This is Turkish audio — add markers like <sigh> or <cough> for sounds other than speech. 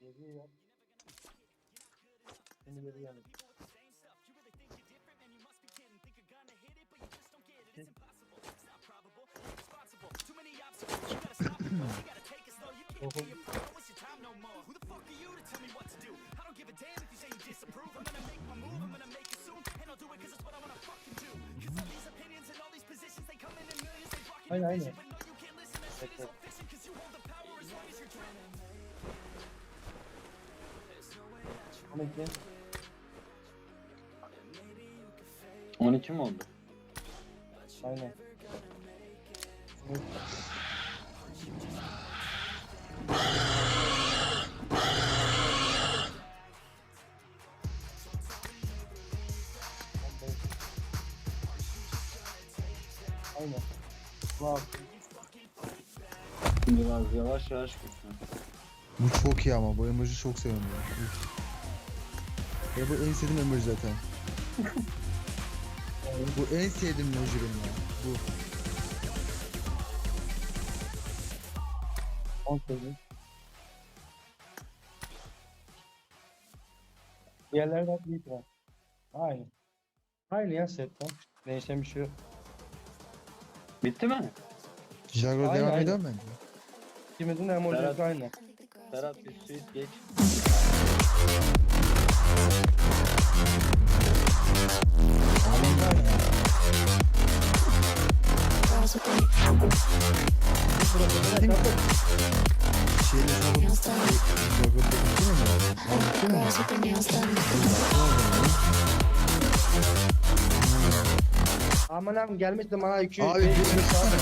Geri yap. Aynen aynen. Bekle. 12. 12 mi oldu? Aynen. Aynen. Wow. Biraz yavaş yavaş gitsin. Bu çok iyi ama bu emoji çok seviyorum ya. Ya bu en sevdiğim emoji zaten. <laughs> bu en sevdiğim emoji benim ya. Bu. 18. Diğerlerden büyük var. Aynı. Aynı ya setten. Değişen bir şey yok. Bitti mi? Jaguar Aynen, devam eder mi? İkimizin emojisi Berat. aynı. Serhat bir suit geç. Bitti mi? Aman abi gelmiştim bana 200 Abi, 500 saat